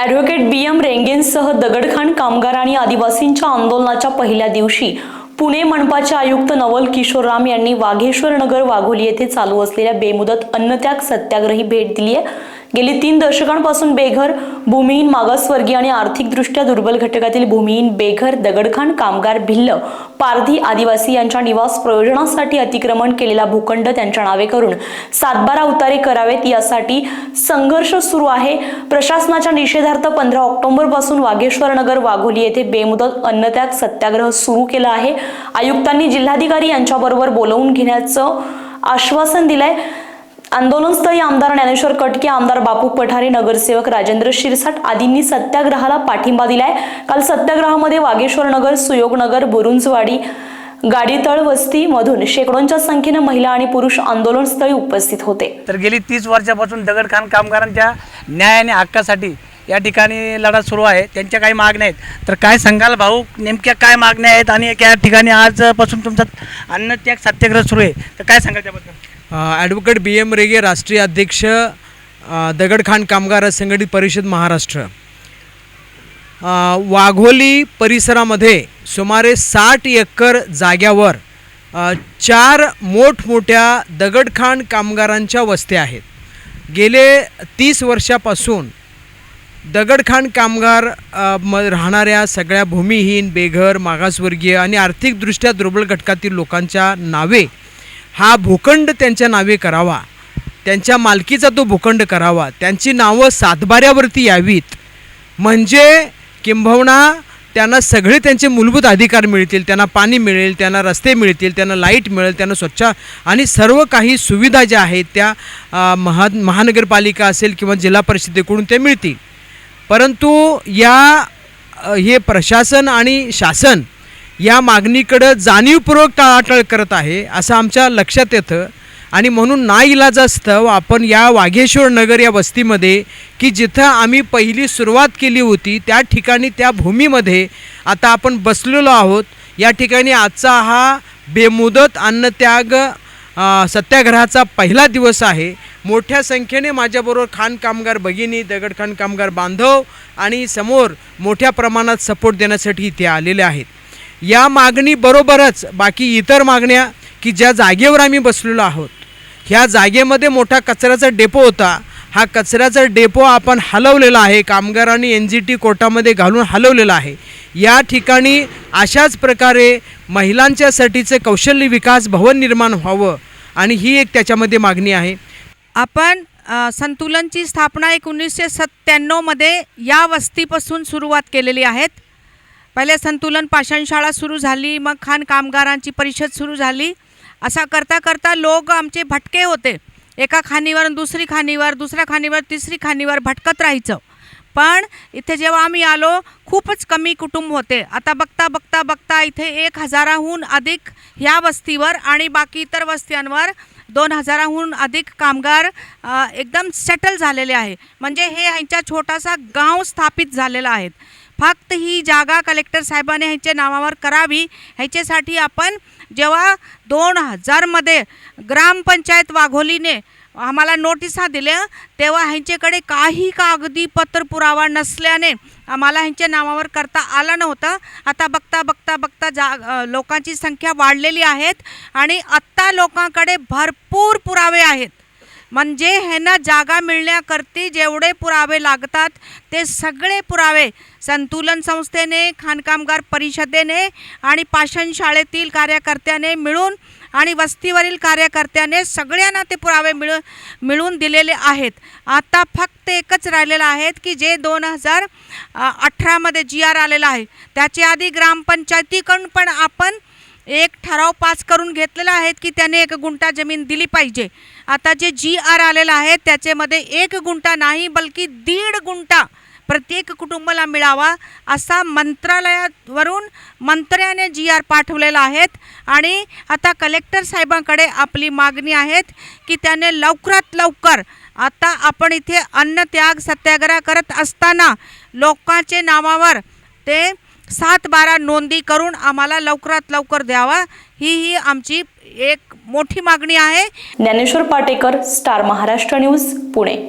Advocate बी M रेंगेनसह दगडखाण कामगार आणि आदिवासींच्या आंदोलनाच्या पहिल्या दिवशी पुणे मनपाचे आयुक्त नवल किशोर राम यांनी वाघेश्वर नगर वाघोली येथे चालू असलेल्या बेमुदत अन्नत्याग सत्याग्रही भेट दिली आहे. गेली तीन दशकांपासून बेघर भूमिहीन मागासवर्गीय आणि आर्थिकदृष्ट्या दुर्बल घटकातील भूमिहीन बेघर दगडखाण कामगार भिल्ल पारधी आदिवासी यांच्या निवास प्रयोजनासाठी अतिक्रमण केलेला भूखंड त्यांच्या नावे करून सातबारा उतारे करावेत यासाठी संघर्ष सुरू आहे. प्रशासनाच्या निषेधार्थ पंधरा ऑक्टोबरपासून नगर वाघोली येथे बेमुदत अन्नत्याग सत्याग्रह सुरू केला आहे. आयुक्तांनी जिल्हाधिकारी यांच्याबरोबर बोलवून घेण्याचं आश्वासन दिलंय. आंदोलनस्थळी आमदार ज्ञानेश्वर कटके आमदार बापू पठारे नगरसेवक राजेंद्र शिरसाट आदींनी सत्याग्रहाला पाठिंबा दिलाय. काल सत्याग्रहामध्ये वागेश्वर नगर सुयोगनगर बुरुंजवाडी गाडीतळ वस्ती मधून शेकडोंच्या संख्येनं महिला आणि पुरुष आंदोलनस्थळी उपस्थित होते. तर गेली तीस वर्षापासून दगडखान कामगारांच्या न्याय आणि हक्कासाठी या ठिकाणी लढा सुरू आहे. त्यांच्या काही मागण्या आहेत. तर काय सांगाल भाऊ? नेमक्या काय मागण्या आहेत? आणि या ठिकाणी आजपासून तुमचा अन्नत्याग सत्याग्रह सुरू आहे. तर काय सांगाल त्याबद्दल? ॲडव्होकेट बी एम रेगे राष्ट्रीय अध्यक्ष दगडखाण कामगार संघटित परिषद महाराष्ट्र. वाघोली परिसरामध्ये सुमारे साठ एकर जाग्यावर चार मोठमोठ्या दगडखाण कामगारांच्या वस्त्या आहेत. गेले तीस वर्षापासून दगडखाण कामगार म राहणाऱ्या सगळ्या भूमिहीन बेघर मागासवर्गीय आणि आर्थिकदृष्ट्या दुर्बल घटकातील लोकांच्या नावे हा भूखंड त्यांच्या नावे करावा. त्यांच्या मालकीचा तो भूखंड करावा. त्यांची नावं सातबाऱ्यावरती यावीत. म्हणजे किंबहुना त्यांना सगळे त्यांचे मूलभूत अधिकार मिळतील. त्यांना पाणी मिळेल त्यांना रस्ते मिळतील त्यांना लाइट मिळेल त्यांना स्वच्छ आणि सर्व काही सुविधा ज्या आहेत त्या महा महानगरपालिका असेल किंवा जिल्हा परिषदेकडून ते मिळतील. परंतु या हे प्रशासन आणि शासन या मागणीकडं जाणीवपूर्वक टाळाटाळ करत आहे असं आमच्या लक्षात येतं. आणि म्हणून नाईलाजास्तव आपण या वाघेश्वर नगर या वस्तीमध्ये की जिथं आम्ही पहिली सुरुवात केली होती त्या ठिकाणी त्या भूमीमध्ये आता आपण बसलेलो आहोत. या ठिकाणी आजचा हा बेमुदत अन्नत्याग सत्याग्रहाचा पहिला दिवस आहे. मोठ्या संख्येने माझ्याबरोबर खाण कामगार भगिनी दगडखाण कामगार बांधव आणि समोर मोठ्या प्रमाणात सपोर्ट देण्यासाठी इथे आलेले आहेत. या मागणीबरोबरच बाकी इतर मागण्या की ज्या जागेवर आम्ही बसलेलो आहोत ह्या जागेमध्ये मोठा कचऱ्याचा डेपो होता. हा कचऱ्याचा डेपो आपण हलवलेला आहे कामगारांनी एन जी टी कोर्टामध्ये घालून हलवलेला आहे. या ठिकाणी अशाच प्रकारे महिलांच्यासाठीचे कौशल्य विकास भवन निर्माण व्हावं आणि ही एक त्याच्यामध्ये मागणी आहे. आपण संतुलनची स्थापना एकोणीसशे सत्त्याण्णवमध्ये या वस्तीपासून सुरुवात केलेली आहेत पहिले संतुलन पाषाणशाळा सुरू झाली मग खाण कामगारांची परिषद सुरू झाली. असा करता करता लोक आमचे भटके होते. एका खाणीवर दुसरी खाणीवर दुसऱ्या खाणीवर तिसरी खाणीवर भटकत राहायचं. पण इथे जेव्हा आम्ही आलो खूपच कमी कुटुंब होते. आता बघता बघता बघता इथे एक हजाराहून अधिक ह्या वस्तीवर आणि बाकी इतर वस्त्यांवर दोन हजाराहून अधिक कामगार एकदम सेटल झालेले आहे. म्हणजे हे ह्यांचा छोटासा गाव स्थापित झालेला आहे. फक्त ही जागा कलेक्टर साहेबाने ह्यांच्या नावावर करावी. ह्याच्यासाठी आपण जेव्हा दोन हजारमध्ये ग्रामपंचायत वाघोलीने आम्हाला नोटिसा दिल्या तेव्हा ह्यांच्याकडे काही कागदी पत्र पुरावा नसल्याने आम्हाला ह्यांच्या नावावर करता आला नव्हता. आता बघता बघता बघता जा लोकांची संख्या वाढलेली आहेत आणि आत्ता लोकांकडे भरपूर पुरावे आहेत. म्हणजे ह्यांना जागा मिळण्याकरती जेवढे पुरावे लागतात ते सगळे पुरावे संतुलन संस्थेने खाणकामगार परिषदेने आणि पाषाणशाळेतील कार्यकर्त्याने मिळून आणि वस्तीवरील कार्यकर्त्याने सगळ्यांना ते पुरावे मिळ मिळून दिलेले आहेत. आता फक्त एकच राहिलेलं आहेत की जे दोन हजार अठरामध्ये जी आर आलेलं आहे त्याच्या आधी ग्रामपंचायतीकडून पण आपण एक ठराव पास करून घेतलेला आहे की त्याने एक गुंठा जमीन दिली पाहिजे. आता जे जी आर आलेलं आहे त्याच्यामध्ये एक गुंठा नाही बल्कि दीड गुंठा प्रत्येक कुटुंबाला मिळावा असा मंत्रालयावरून मंत्र्याने जी आर पाठवलेला आहेत आणि आता कलेक्टर साहेबांकडे आपली मागणी आहेत की त्याने लवकरात लवकर आता आपण इथे अन्नत्याग सत्याग्रह करत असताना लोकांचे नावावर ते सात बारा नोंदी करून आम्हाला लवकरात लवकर द्यावा. ही ही आमची एक मोठी मागणी आहे. Dnyaneshwar Patekar star Maharashtra news Pune.